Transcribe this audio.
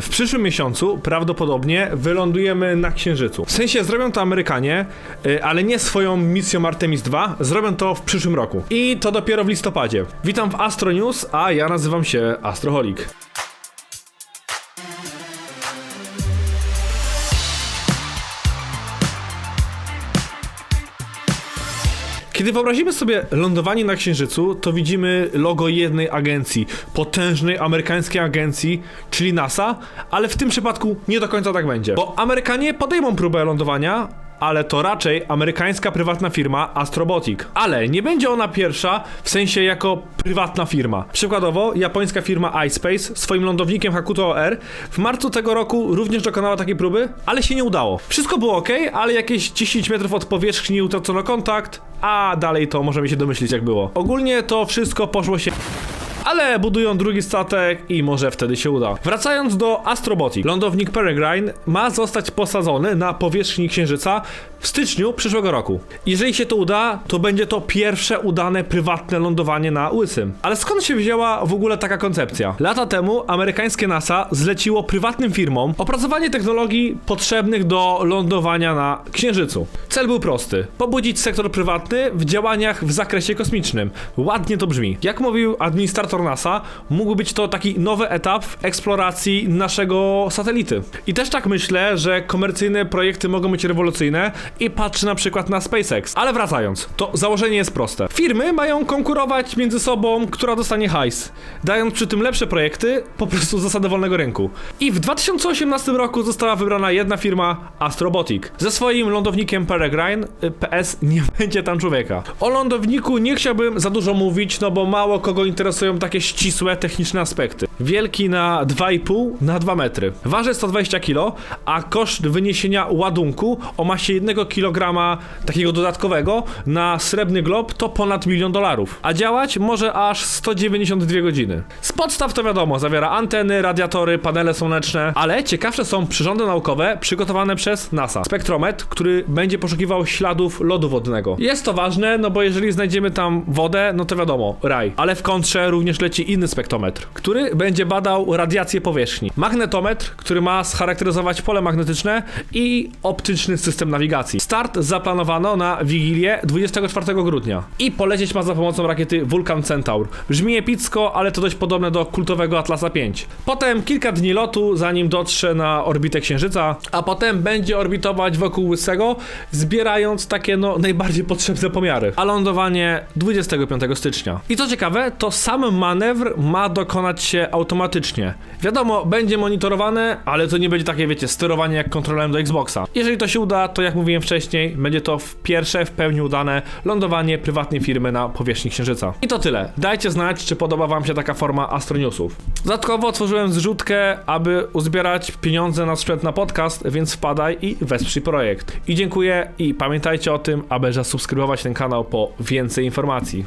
W przyszłym miesiącu prawdopodobnie wylądujemy na Księżycu. W sensie zrobią to Amerykanie, y, ale nie swoją misją Artemis 2, zrobią to w przyszłym roku. I to dopiero w listopadzie. Witam w Astro News, a ja nazywam się Astroholik. Kiedy wyobrazimy sobie lądowanie na Księżycu, to widzimy logo jednej agencji, potężnej amerykańskiej agencji, czyli NASA, ale w tym przypadku nie do końca tak będzie. Bo Amerykanie podejmą próbę lądowania, ale to raczej amerykańska prywatna firma Astrobotic. Ale nie będzie ona pierwsza, w sensie jako prywatna firma. Przykładowo, japońska firma iSpace swoim lądownikiem Hakuto R w marcu tego roku również dokonała takiej próby, ale się nie udało. Wszystko było ok, ale jakieś 10 metrów od powierzchni utracono kontakt, a dalej to możemy się domyślić jak było. Ogólnie to wszystko poszło się ale budują drugi statek i może wtedy się uda. Wracając do Astrobotic, lądownik Peregrine ma zostać posadzony na powierzchni Księżyca w styczniu przyszłego roku. Jeżeli się to uda, to będzie to pierwsze udane prywatne lądowanie na Łysym. Ale skąd się wzięła w ogóle taka koncepcja? Lata temu amerykańskie NASA zleciło prywatnym firmom opracowanie technologii potrzebnych do lądowania na Księżycu. Cel był prosty: pobudzić sektor prywatny w działaniach w zakresie kosmicznym. Ładnie to brzmi. Jak mówił administrator NASA, mógł być to taki nowy etap w eksploracji naszego satelity. I też tak myślę, że komercyjne projekty mogą być rewolucyjne i patrzę na przykład na SpaceX. Ale wracając, to założenie jest proste. Firmy mają konkurować między sobą, która dostanie hajs, dając przy tym lepsze projekty, po prostu zasady wolnego rynku. I w 2018 roku została wybrana jedna firma, Astrobotic. Ze swoim lądownikiem Peregrine, y, PS, nie będzie tam człowieka. O lądowniku nie chciałbym za dużo mówić, no bo mało kogo interesują takie ścisłe, techniczne aspekty. Wielki na 2,5 na 2 metry. Waży 120 kg, a koszt wyniesienia ładunku o masie 1 kg takiego dodatkowego na srebrny glob to ponad milion dolarów. A działać może aż 192 godziny. Z podstaw to wiadomo, zawiera anteny, radiatory, panele słoneczne, ale ciekawsze są przyrządy naukowe przygotowane przez NASA. Spektrometr, który będzie poszukiwał śladów lodu wodnego. Jest to ważne, no bo jeżeli znajdziemy tam wodę, no to wiadomo, raj. Ale w kontrze również leci inny spektrometr, który będzie badał radiację powierzchni. Magnetometr, który ma scharakteryzować pole magnetyczne i optyczny system nawigacji. Start zaplanowano na Wigilię 24 grudnia i polecieć ma za pomocą rakiety Vulcan Centaur. Brzmi epicko, ale to dość podobne do kultowego Atlasa 5. Potem kilka dni lotu, zanim dotrze na orbitę Księżyca, a potem będzie orbitować wokół Łysego, zbierając takie no najbardziej potrzebne pomiary. A lądowanie 25 stycznia. I co ciekawe, to sam manewr ma dokonać się automatycznie. Wiadomo, będzie monitorowane, ale to nie będzie takie, wiecie, sterowanie jak kontrolerem do Xboxa. Jeżeli to się uda, to jak mówiłem wcześniej, będzie to w pierwsze w pełni udane lądowanie prywatnej firmy na powierzchni Księżyca. I to tyle. Dajcie znać, czy podoba wam się taka forma Astronewsów. Dodatkowo otworzyłem zrzutkę, aby uzbierać pieniądze na sprzęt na podcast, więc wpadaj i wesprzyj projekt. I dziękuję i pamiętajcie o tym, aby zasubskrybować ten kanał po więcej informacji.